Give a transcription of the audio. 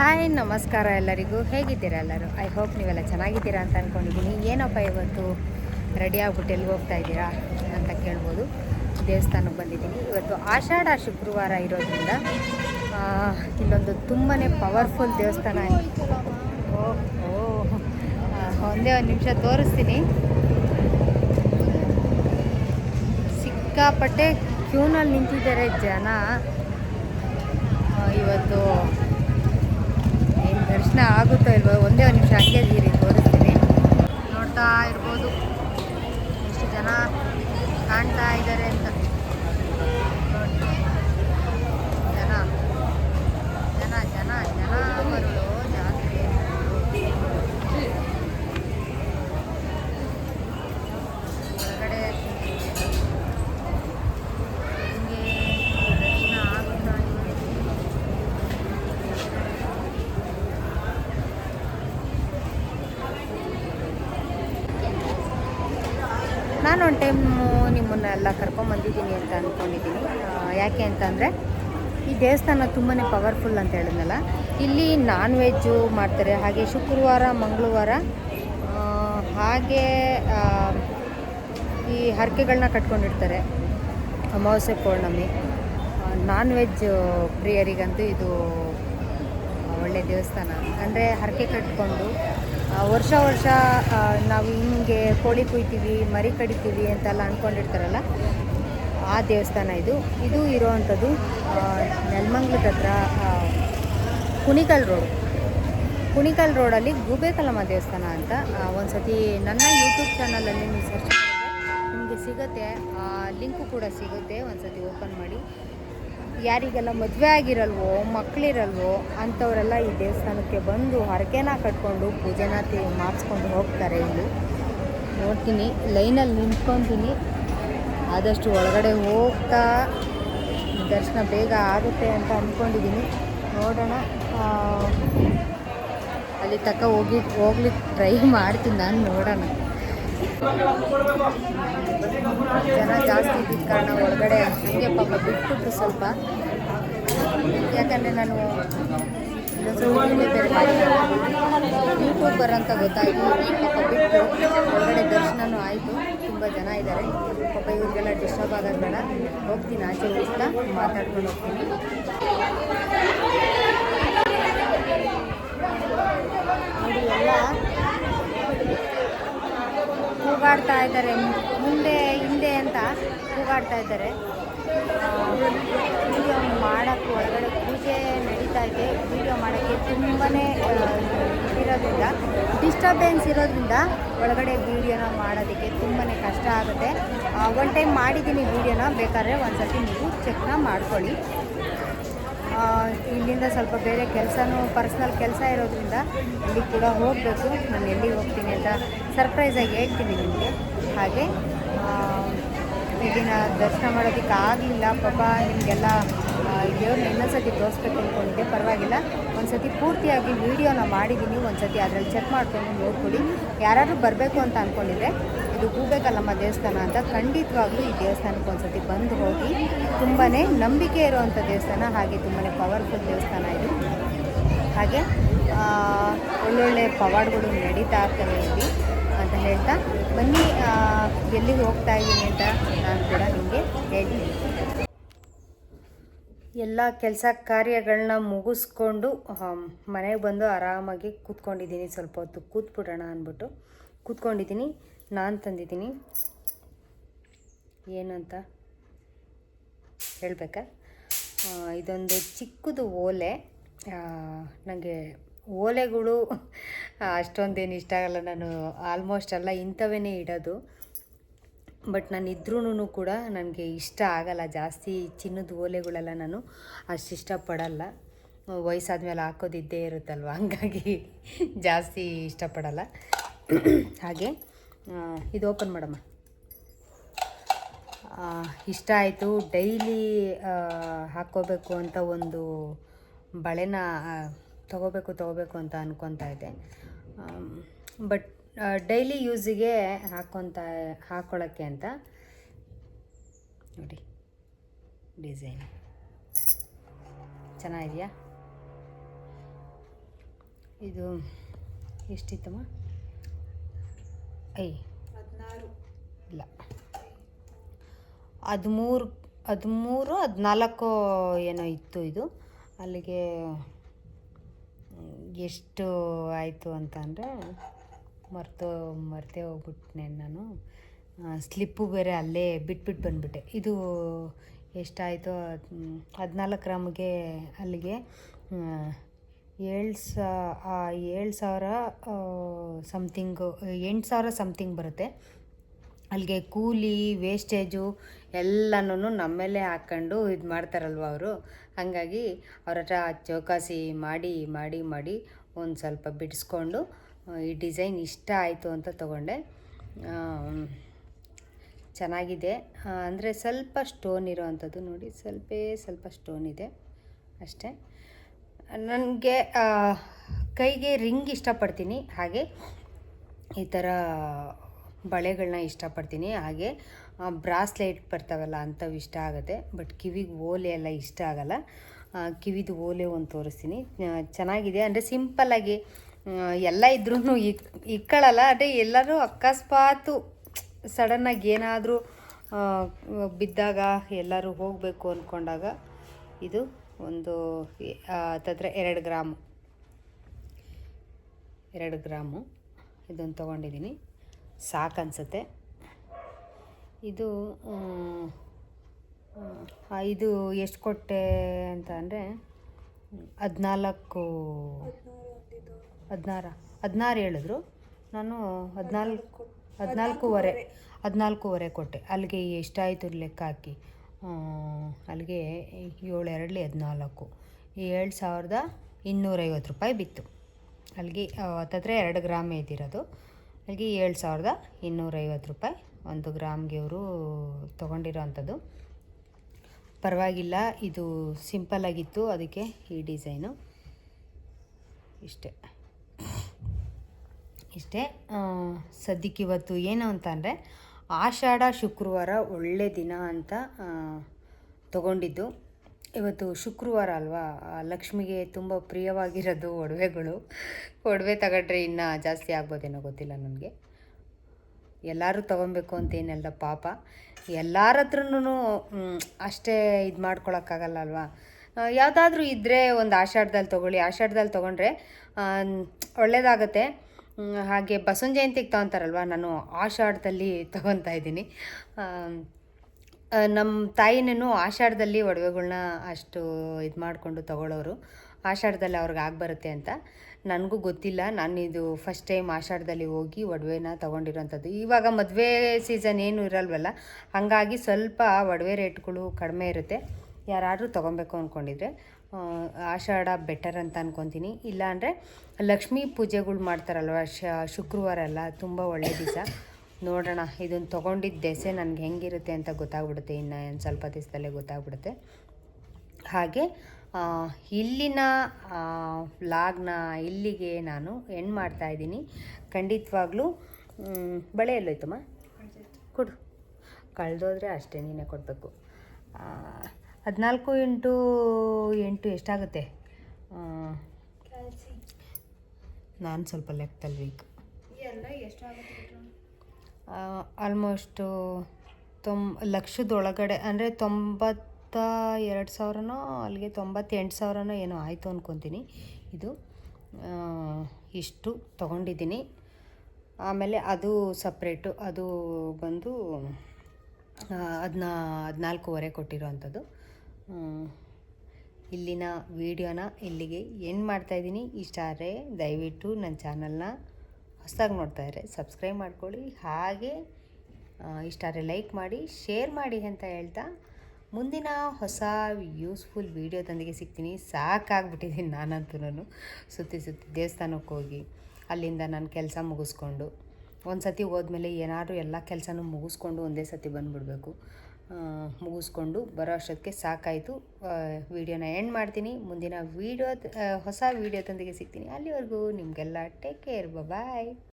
Hi ನಮಸ್ಕಾರ ಎಲ್ಲರಿಗೂ. ಹೇಗಿದ್ದೀರಾ ಎಲ್ಲರೂ? ಐ ಹೋಪ್ ನೀವೆಲ್ಲ ಚೆನ್ನಾಗಿದ್ದೀರಾ ಅಂತ ಅಂದ್ಕೊಂಡಿದ್ದೀನಿ ಏನಪ್ಪ ಇವತ್ತು ರೆಡಿ ಆಗ್ಬಿಟ್ಟು ಎಲ್ಲಿ ಹೋಗ್ತಾ ಇದ್ದೀರಾ ಅಂತ ಕೇಳ್ಬೋದು. ದೇವಸ್ಥಾನಕ್ಕೆ ಬಂದಿದ್ದೀನಿ. ಇವತ್ತು ಆಷಾಢ ಶುಕ್ರವಾರ ಇರೋದ್ರಿಂದ ಇಲ್ಲೊಂದು ತುಂಬಾ ಪವರ್ಫುಲ್ ದೇವಸ್ಥಾನ ಓ ಓ ಆ, ಒಂದೇ ಒಂದು ನಿಮಿಷ ತೋರಿಸ್ತೀನಿ. ಸಿಕ್ಕಾಪಟ್ಟೆ ಕ್ಯೂನಲ್ಲಿ ನಿಂತಿದ್ದಾರೆ ಜನ. ಇವತ್ತು ದರ್ಶನ ಆಗುತ್ತೋ ಇಲ್ವೋ ಒಂದೇ ಒಂದು ನಿಮಿಷ ಹಂಗೆ ಇರಿ ತೋರಿಸ್ತೀನಿ ನೋಡ್ತಾ ಇರ್ಬೋದು. ಎಷ್ಟು ಜನ ಕಾಣ್ತಾ ಇದ್ದಾರೆ ಅಂತ ನೋಡಿ ಜನ ಜನ ಜನ ಜನ ಬರಲು ಜಾಸ್ತಿ ಒಳಗಡೆ ಹಿಂಗೆ ದರ್ಶನ ಆಗುತ್ತಾ ಇಲ್ವೋ? ನಾನು ಒಂದು ಟೈಮು ನಿಮ್ಮನ್ನೆಲ್ಲ ಕರ್ಕೊಂಬಂದಿದ್ದೀನಿ ಅಂತ ಅಂದ್ಕೊಂಡಿದ್ದೀನಿ ಯಾಕೆ ಅಂತಂದರೆ, ಈ ದೇವಸ್ಥಾನ ತುಂಬಾ ಪವರ್ಫುಲ್ ಅಂತ ಹೇಳಿದ್ನಲ್ಲ. ಇಲ್ಲಿ ನಾನ್ ವೆಜ್ಜು ಮಾಡ್ತಾರೆ. ಹಾಗೆ ಶುಕ್ರವಾರ, ಮಂಗಳವಾರ ಹಾಗೆ ಈ ಹರಕೆಗಳನ್ನ ಕಟ್ಕೊಂಡಿರ್ತಾರೆ. ಅಮಾವಾಸ್ಯೆ ಪೌರ್ಣಮಿ. ನಾನ್ ವೆಜ್ ಪ್ರಿಯರಿಗಂತೂ ಇದು ಒಳ್ಳೆ ದೇವಸ್ಥಾನ. ಅಂದರೆ ಹರಕೆ ಕಟ್ಕೊಂಡು ವರ್ಷ ವರ್ಷ ನಾವು ಹಿಂಗೆ ಕೋಳಿ ಕುಯ್ತೀವಿ, ಮರಿ ಕಡಿತೀವಿ ಅಂತೆಲ್ಲ ಅಂದ್ಕೊಂಡಿರ್ತಾರಲ್ಲ ಆ ದೇವಸ್ಥಾನ ಇದು. ಇದು ಇರೋವಂಥದ್ದು ನೆಲಮಂಗ್ಲದ ಹತ್ರ ಕುಣಿಕಲ್ ರೋಡ್. ಕುಣಿಕಲ್ ರೋಡಲ್ಲಿ ಗೂಬೇಕಲಮ್ಮ ದೇವಸ್ಥಾನ ಅಂತ ಒಂದು ಸತಿ ನನ್ನ ಯೂಟ್ಯೂಬ್ ಚಾನಲಲ್ಲಿ ನೀವು ಸರ್ಚ್ ಮಾಡಿದ್ರೆ ನಿಮಗೆ ಸಿಗುತ್ತೆ, ಆ, ಲಿಂಕು ಕೂಡ ಸಿಗುತ್ತೆ ಒಂದು ಸತಿ ಓಪನ್ ಮಾಡಿ. ಯಾರಿಗೆಲ್ಲ ಮದುವೆ ಆಗಿರಲ್ವೋ ಮಕ್ಕಳಿರಲ್ವೋ ಅಂಥವರೆಲ್ಲ ಈ ದೇವಸ್ಥಾನಕ್ಕೆ ಬಂದು ಹರಕೆನ ಕಟ್ಕೊಂಡು ಪೂಜೆನ ಮಾಡಿಸ್ಕೊಂಡು ಹೋಗ್ತಾರೆ ಇಲ್ಲಿ. ನೋಡ್ತೀನಿ, ಲೈನಲ್ಲಿ ನಿಂತ್ಕೊತೀನಿ. ಆದಷ್ಟು ಒಳಗಡೆ ಹೋಗ್ತಾ ದರ್ಶನ ಬೇಗ ಆಗುತ್ತೆ ಅಂತ ಅಂದ್ಕೊಂಡಿದ್ದೀನಿ ನೋಡೋಣ ಅಲ್ಲಿ ತಕ್ಕ ಹೋಗಿ, ಹೋಗ್ಲಿಕ್ಕೆ ಟ್ರೈ ಮಾಡ್ತೀನಿ ನಾನು, ನೋಡೋಣ. ಜನ ಜಾಸ್ತಿ ಇದ್ದಿದ್ದ ಕಾರಣ ಒಳಗಡೆ ಹಂಗೆ ಪಾಪ ಬಿಟ್ಬಿಟ್ರು ಸ್ವಲ್ಪ. ಯಾಕಂದರೆ ನಾನು ಬೇರೆ ಯೂಟ್ಯೂಬರ್ ಅಂತ ಗೊತ್ತಾಯಿತು. ಪಾಪ ಬಿಟ್ಟು ಒಳಗಡೆ ದರ್ಶನವೂ ಆಯಿತು. ತುಂಬ ಜನ ಇದ್ದಾರೆ ಪಾಪ ಇವ್ರಿಗೆಲ್ಲ ಡಿಸ್ಟರ್ಬ್ ಆಗೋದು ಬೇಡ. ಹೋಗ್ತೀನಿ ಆಚೆ ಹೋಗ್ತಾ ಮಾತಾಡ್ಕೊಂಡು ಹೋಗ್ತೀನಿ ನೋಡಿ ಎಲ್ಲ ಕೂಗಾಡ್ತಾ ಇದ್ದಾರೆ, ಮುಂದೆ, ಹಿಂದೆ ಅಂತ ಕೂಗಾಡ್ತಾ ಇದ್ದಾರೆ. ವಿಡಿಯೋ ಮಾಡೋಕ್ಕೂ ಒಳಗಡೆ ಪೂಜೆ ನಡೀತಾ ಇದೆ. ವಿಡಿಯೋ ಮಾಡೋಕ್ಕೆ ತುಂಬಾ ಇರೋದ್ರಿಂದ ಡಿಸ್ಟರ್ಬೆನ್ಸ್ ಇರೋದ್ರಿಂದ ಒಳಗಡೆ ವೀಡಿಯೋನ ಮಾಡೋದಕ್ಕೆ ತುಂಬಾ ಕಷ್ಟ ಆಗುತ್ತೆ. ಒನ್ ಟೈಮ್ ಮಾಡಿದ್ದೀನಿ ವೀಡಿಯೋನ ಬೇಕಾದ್ರೆ ಸರ್ತಿ ನೀವು ಚೆಕ್ನ ಮಾಡ್ಕೊಳ್ಳಿ. ಇಲ್ಲಿಂದ ಸ್ವಲ್ಪ ಬೇರೆ ಕೆಲಸನೂ ಪರ್ಸ್ನಲ್ ಕೆಲಸ ಇರೋದ್ರಿಂದ ಇಲ್ಲಿ ಕೂಡ ಹೋಗಬೇಕು. ನಾನು ಎಲ್ಲಿಗೆ ಹೋಗ್ತೀನಿ ಅಂತ ಸರ್ಪ್ರೈಸಾಗಿ ಹೇಳ್ತೀನಿ ನಿಮಗೆ. ಹಾಗೆ ಇಲ್ಲಿನ ದರ್ಶನ ಮಾಡೋದಕ್ಕೆ ಆಗಲಿಲ್ಲ. ಪಾಪ ನಿಮಗೆಲ್ಲ ದೇವ್ರನ್ನ ಇನ್ನೊಂದ್ಸತಿ ತೋರಿಸ್ಬೇಕು ಅಂದ್ಕೊಂಡಿದ್ದೆ ಪರವಾಗಿಲ್ಲ. ಒಂದು ಸತಿ ಪೂರ್ತಿಯಾಗಿ ವೀಡಿಯೋನ ಮಾಡಿದ್ದೀನಿ. ಒಂದು ಸತಿ ಅದರಲ್ಲಿ ಚೆಕ್ ಮಾಡ್ಕೊಂಡು ನೋಡ್ಕೊಳ್ಳಿ. ಯಾರಾದರೂ ಬರಬೇಕು ಅಂತ ಅಂದ್ಕೊಂಡಿದ್ರೆ ಇದು ನಮ್ಮ ದೇವಸ್ಥಾನ ಅಂತ ಖಂಡಿತವಾಗ್ಲೂ ಈ ದೇವಸ್ಥಾನಕ್ಕೆ ಒಂದ್ಸತಿ ಬಂದು ಹೋಗಿ ತುಂಬಾ ನಂಬಿಕೆ ಇರುವಂಥ ದೇವಸ್ಥಾನ, ಹಾಗೆ ತುಂಬಾ ಪವರ್ಫುಲ್ ದೇವಸ್ಥಾನ ಇದು. ಹಾಗೆ ಒಳ್ಳೊಳ್ಳೆ ಪವಾಡ್ಗಳು ನಡೀತಾ ಇರ್ತವೆ ಇಲ್ಲಿ ಅಂತ ಹೇಳ್ತಾ ಬನ್ನಿ ಎಲ್ಲಿಗೆ ಹೋಗ್ತಾ ಇದ್ದೀನಿ ಅಂತ ನಾನು ಕೂಡ ನಿಮಗೆ ಹೇಳ್ತೀನಿ. ಎಲ್ಲ ಕೆಲಸ ಕಾರ್ಯಗಳನ್ನ ಮುಗಿಸ್ಕೊಂಡು ಮನೆಗೆ ಬಂದು ಆರಾಮಾಗಿ ಕೂತ್ಕೊಂಡಿದ್ದೀನಿ. ಸ್ವಲ್ಪ ಹೊತ್ತು ಕೂತ್ಬಿಡೋಣ ಅಂದ್ಬಿಟ್ಟು ಕೂತ್ಕೊಂಡಿದ್ದೀನಿ. ನಾನು ತಂದಿದ್ದೀನಿ. ಏನು ಅಂತ ಹೇಳಬೇಕಾ? ಇದೊಂದು ಚಿಕ್ಕದು ಓಲೆ. ನನಗೆ ಓಲೆಗಳು ಅಷ್ಟೊಂದೇನು ಇಷ್ಟ ಆಗಲ್ಲ. ನಾನು ಆಲ್ಮೋಸ್ಟ್ ಎಲ್ಲ ಇಂಥವೇ ಇಡೋದು. ಬಟ್ ನಾನು ಇದ್ರೂ ಕೂಡ ನನಗೆ ಇಷ್ಟ ಆಗಲ್ಲ. ಜಾಸ್ತಿ ಚಿನ್ನದ ಓಲೆಗಳೆಲ್ಲ ನಾನು ಅಷ್ಟು ಇಷ್ಟಪಡಲ್ಲ. ವಯಸ್ಸಾದ್ಮೇಲೆ ಹಾಕೋದಿದ್ದೇ ಇರುತ್ತಲ್ವ? ಹಂಗಾಗಿ ಜಾಸ್ತಿ ಇಷ್ಟಪಡಲ್ಲ. ಹಾಗೆ ಇದು ಓಪನ್ ಮಾಡಮ್ಮ. ಇಷ್ಟ ಆಯಿತು. ಡೈಲಿ ಹಾಕ್ಕೋಬೇಕು ಅಂತ ಒಂದು ಬಳೆನ ತಗೋಬೇಕು ತಗೋಬೇಕು ಅಂತ ಅನ್ಕೊತಾ ಇದ್ದೆ. ಬಟ್ ಡೈಲಿ ಯೂಸಿಗೆ ಹಾಕ್ಕೊತ ಹಾಕ್ಕೊಳ್ಳೋಕ್ಕೆ ಅಂತ. ನೋಡಿ ಡಿಸೈನ್ ಚೆನ್ನಾಗಿದೆಯಾ? ಇದು ಎಷ್ಟಿತ್ತಮ್ಮ? ಐ. ಹದಿನಾರು. ಇಲ್ಲ. ಹದಿಮೂರು ಹದಿಮೂರು ಹದಿನಾಲ್ಕು ಏನೋ ಇತ್ತು ಇದು. ಅಲ್ಲಿಗೆ ಎಷ್ಟು ಆಯಿತು ಅಂತ ಅಂದರೆ ಮರ್ತು ಮರ್ತೇ ಹೋಗ್ಬಿಟ್ನೆ ನಾನು. ಸ್ಲಿಪ್ಪು ಬೇರೆ ಅಲ್ಲೇ ಬಿಟ್ಬಿಟ್ಟು ಬಂದುಬಿಟ್ಟೆ. ಇದು ಎಷ್ಟಾಯಿತು ಹದಿನಾಲ್ಕು ಗ್ರಾಮ್ಗೆ ಅಲ್ಲಿಗೆ ಏಳು ಸಾ ಏಳು ಸಾವಿರ ಸಮಥಿಂಗು ಎಂಟು ಸಾವಿರ ಸಮಥಿಂಗ್ ಬರುತ್ತೆ. ಅಲ್ಲಿಗೆ ಕೂಲಿ ವೇಸ್ಟೇಜು ಎಲ್ಲನೂ ನಮ್ಮೇಲೆ ಹಾಕ್ಕೊಂಡು ಇದು ಮಾಡ್ತಾರಲ್ವ ಅವರು. ಹಾಗಾಗಿ ಅವ್ರ ಹತ್ರ ಚೌಕಾಸಿ ಮಾಡಿ ಮಾಡಿ ಮಾಡಿ ಒಂದು ಸ್ವಲ್ಪ ಬಿಡಿಸ್ಕೊಂಡು ಈ ಡಿಸೈನ್ ಇಷ್ಟ ಆಯಿತು ಅಂತ ತೊಗೊಂಡೆ. ಚೆನ್ನಾಗಿದೆ. ಅಂದರೆ ಸ್ವಲ್ಪ ಸ್ಟೋನ್ ಇರೋವಂಥದ್ದು ನೋಡಿ, ಸ್ವಲ್ಪ ಸ್ವಲ್ಪ ಸ್ಟೋನ್ ಇದೆ. ಅಷ್ಟೇ. ನನಗೆ ಕೈಗೆ ರಿಂಗ್ ಇಷ್ಟಪಡ್ತೀನಿ. ಹಾಗೆ ಈ ಥರ ಬಳೆಗಳನ್ನ ಇಷ್ಟಪಡ್ತೀನಿ. ಹಾಗೆ ಬ್ರಾಸ್ಲೆಟ್ ಬರ್ತಾವಲ್ಲ ಅಂಥವು ಇಷ್ಟ ಆಗುತ್ತೆ. ಬಟ್ ಕಿವಿಗೆ ಓಲೆ ಎಲ್ಲ ಇಷ್ಟ ಆಗಲ್ಲ. ಕಿವಿದು ಓಲೆ ಒಂದು ತೋರಿಸ್ತೀನಿ. ಚೆನ್ನಾಗಿದೆ. ಅಂದರೆ ಸಿಂಪಲ್ಲಾಗಿ ಎಲ್ಲ ಇದ್ರೂ ಇಕ್ಕಳಲ್ಲ. ಅಂದರೆ ಎಲ್ಲರೂ ಅಕಸ್ಮಾತು ಸಡನ್ನಾಗಿ ಏನಾದರೂ ಬಿದ್ದಾಗ ಎಲ್ಲರೂ ಹೋಗಬೇಕು ಅಂದ್ಕೊಂಡಾಗ ಇದು ಒಂದು ಹತ್ತತ್ರ ಎರಡು ಗ್ರಾಮು. ಎರಡು ಗ್ರಾಮು. ಇದನ್ನು ತೊಗೊಂಡಿದ್ದೀನಿ. ಸಾಕು ಅನಿಸುತ್ತೆ ಇದು ಇದು ಎಷ್ಟು ಕೊಟ್ಟೆ ಅಂತ ಅಂದರೆ, ಹದಿನಾಲ್ಕು, ಹದಿನಾರು, ಹದಿನಾರ ಹೇಳಿದ್ರು. ನಾನು ಹದಿನಾಲ್ಕು, ಹದಿನಾಲ್ಕೂವರೆ ಹದಿನಾಲ್ಕೂವರೆ ಕೊಟ್ಟೆ. ಅಲ್ಲಿಗೆ ಎಷ್ಟಾಯಿತು ಲೆಕ್ಕ ಹಾಕಿ. ಅಲ್ಲಿಗೆ ಏಳು ಹದಿನಾಲ್ಕು. ಏಳು ಸಾವಿರದ ಇನ್ನೂರೈವತ್ತು ರೂಪಾಯಿ ಬಿತ್ತು. ಅಲ್ಲಿಗೆ ಹತ್ತತ್ರ ಎರಡು ಗ್ರಾಮ್ ಇದ್ದಿರೋದು. ಅಲ್ಲಿಗೆ ಏಳು ಸಾವಿರದ ಇನ್ನೂರೈವತ್ತು ರೂಪಾಯಿ ಒಂದು ಗ್ರಾಮ್ಗೆ ಅವರು ತೊಗೊಂಡಿರೋ ಅಂಥದ್ದು. ಪರವಾಗಿಲ್ಲ, ಇದು ಸಿಂಪಲ್ಲಾಗಿತ್ತು ಅದಕ್ಕೆ ಈ ಡಿಸೈನು. ಇಷ್ಟೇ. ಇಷ್ಟೇ ಸದ್ಯಕ್ಕೆ ಇವತ್ತು ಏನು ಅಂತ ಅಂದರೆ ಆಷಾಢ ಶುಕ್ರವಾರ ಒಳ್ಳೆ ದಿನ ಅಂತ ತಗೊಂಡಿದ್ದು. ಇವತ್ತು ಶುಕ್ರವಾರ ಅಲ್ವಾ? ಲಕ್ಷ್ಮಿಗೆ ತುಂಬ ಪ್ರಿಯವಾಗಿರೋದು ಒಡವೆಗಳು. ಒಡವೆ ತಗೊಂಡ್ರೆ ಇನ್ನೂ ಜಾಸ್ತಿ ಆಗ್ಬೋದೇನೋ ಗೊತ್ತಿಲ್ಲ ನನಗೆ. ಎಲ್ಲರೂ ತೊಗೊಬೇಕು ಅಂತೇನಲ್ಲ ಪಾಪ. ಎಲ್ಲರ ಹತ್ರನೂ ಅಷ್ಟೇ ಇದು ಮಾಡ್ಕೊಳಕ್ಕಾಗಲ್ಲ ಅಲ್ವಾ? ಯಾವುದಾದ್ರೂ ಇದ್ದರೆ ಒಂದು ಆಷಾಢದಲ್ಲಿ ತೊಗೊಳ್ಳಿ. ಆಷಾಢದಲ್ಲಿ ತೊಗೊಂಡ್ರೆ ಒಳ್ಳೆಯದಾಗತ್ತೆ ಹಾಗೆ ಬಸವನ ಜಯಂತಿಗೆ ತೊಗೊತಾರಲ್ವ? ನಾನು ಆಷಾಢದಲ್ಲಿ ತಗೊತಾ ಇದ್ದೀನಿ. ನಮ್ಮ ತಾಯಿನೂ ಆಷಾಢದಲ್ಲಿ ಒಡವೆಗಳ್ನ ಅಷ್ಟು ಇದು ಮಾಡಿಕೊಂಡು ತಗೊಳ್ಳೋರು ಆಷಾಢದಲ್ಲಿ ಅವ್ರಿಗೆ ಆಗ್ಬರುತ್ತೆ ಅಂತ. ನನಗೂ ಗೊತ್ತಿಲ್ಲ. ನಾನು ಇದು ಫಸ್ಟ್ ಟೈಮ್ ಆಷಾಢದಲ್ಲಿ ಹೋಗಿ ಒಡವೆನ ತೊಗೊಂಡಿರೋಂಥದ್ದು. ಇವಾಗ ಮದುವೆ ಸೀಸನ್ ಏನು ಇರಲ್ವಲ್ಲ, ಹಾಗಾಗಿ ಸ್ವಲ್ಪ ಒಡವೆ ರೇಟ್ಗಳು ಕಡಿಮೆ ಇರುತ್ತೆ. ಯಾರಾದರೂ ತೊಗೊಬೇಕು ಅಂದ್ಕೊಂಡಿದ್ರೆ ಆಷಾಢ ಬೆಟರ್ ಅಂತ ಅನ್ಕೊತೀನಿ. ಇಲ್ಲಾಂದರೆ ಲಕ್ಷ್ಮೀ ಪೂಜೆಗಳು ಮಾಡ್ತಾರಲ್ವ ಶ ಶುಕ್ರವಾರ ಎಲ್ಲ ತುಂಬ ಒಳ್ಳೆ ದಿವಸ. ನೋಡೋಣ ಇದನ್ನು ತೊಗೊಂಡಿದ್ದ ದೆಸೆ ನನಗೆ ಹೆಂಗಿರುತ್ತೆ ಅಂತ ಗೊತ್ತಾಗ್ಬಿಡುತ್ತೆ ಇನ್ನು ಒಂದು ಸ್ವಲ್ಪ ದಿವಸದಲ್ಲೇ ಗೊತ್ತಾಗ್ಬಿಡುತ್ತೆ. ಹಾಗೆ ಇಲ್ಲಿನ ಲಾಗ್ನ ಇಲ್ಲಿಗೆ ನಾನು ಎಂಡ್ ಮಾಡ್ತಾ ಇದ್ದೀನಿ. ಖಂಡಿತವಾಗ್ಲೂ ಮ್, ಬಳೆ ಎಲ್ಲೋಯ್ತಮ್ಮ ಕೊಡು. ಕಳೆದೋದ್ರೆ ಅಷ್ಟೇ ನೀನೇ ಕೊಡಬೇಕು. ಹದಿನಾಲ್ಕು ಇಂಟು ಎಂಟು ಎಷ್ಟಾಗುತ್ತೆ? ನಾನು ಸ್ವಲ್ಪ ಲೆಕ್ಕದಲ್ಲಿ ವೀಕ್ ಬಿಟ್ರು? ಆಲ್ಮೋಸ್ಟು ತೊಂಬ ಲಕ್ಷದೊಳಗಡೆ ಅಂದರೆ ತೊಂಬತ್ತ ಎರಡು ಸಾವಿರನೋ ಅಲ್ಲಿಗೆ ತೊಂಬತ್ತೆಂಟು ಸಾವಿರನೋ ಏನೋ ಆಯಿತು ಅಂದ್ಕೊತೀನಿ ಇದು. ಇಷ್ಟು ತೊಗೊಂಡಿದ್ದೀನಿ. ಆಮೇಲೆ ಅದು ಸಪ್ರೇಟು ಅದು ಬಂದು ಅದನ್ನ ಹದಿನಾಲ್ಕೂವರೆ ಕೊಟ್ಟಿರೋ ಅಂಥದ್ದು ಇಲ್ಲಿನ ವೀಡಿಯೋನ ಇಲ್ಲಿಗೆ ಏನು ಮಾಡ್ತಾಯಿದ್ದೀನಿ ಇಷ್ಟ ಆದರೆ ದಯವಿಟ್ಟು ನನ್ನ ಚಾನಲ್ನ ಹೊಸದಾಗಿ ನೋಡ್ತಾ ಇದ್ರೆ ಸಬ್ಸ್ಕ್ರೈಬ್ ಮಾಡ್ಕೊಳ್ಳಿ. ಹಾಗೆ ಇಷ್ಟ ಆದರೆ ಲೈಕ್ ಮಾಡಿ ಶೇರ್ ಮಾಡಿ ಅಂತ ಹೇಳ್ತಾ ಮುಂದಿನ ಹೊಸ ಯೂಸ್ಫುಲ್ ವೀಡಿಯೋದೊಂದಿಗೆ ಸಿಗ್ತೀನಿ. ಸಾಕಾಗ್ಬಿಟ್ಟಿದ್ದೀನಿ ನಾನಂತೂ ಸುತ್ತಿ ಸುತ್ತಿ ದೇವಸ್ಥಾನಕ್ಕೆ ಹೋಗಿ, ಅಲ್ಲಿಂದ ನಾನು ಕೆಲಸ ಮುಗಿಸ್ಕೊಂಡು ಒಂದು ಸತಿ ಹೋದ್ಮೇಲೆ ಏನಾದರೂ ಎಲ್ಲ ಕೆಲಸನೂ ಮುಗಿಸ್ಕೊಂಡು ಒಂದೇ ಸತಿ ಬಂದುಬಿಡ್ಬೇಕು. ಮುಗಿಸ್ಕೊಂಡು ಬರೋ ಅಷ್ಟೊತ್ತಿಗೆ ಸಾಕಾಯಿತು. ವೀಡಿಯೋನ ಎಂಡ್ ಮಾಡ್ತೀನಿ. ಮುಂದಿನ ವೀಡಿಯೋ ಹೊಸ ವೀಡಿಯೋದೊಂದಿಗೆ ಸಿಗ್ತೀನಿ. ಅಲ್ಲಿವರೆಗೂ ನಿಮಗೆಲ್ಲ ಟೇಕ್ ಕೇರ್ ಬಾಯ್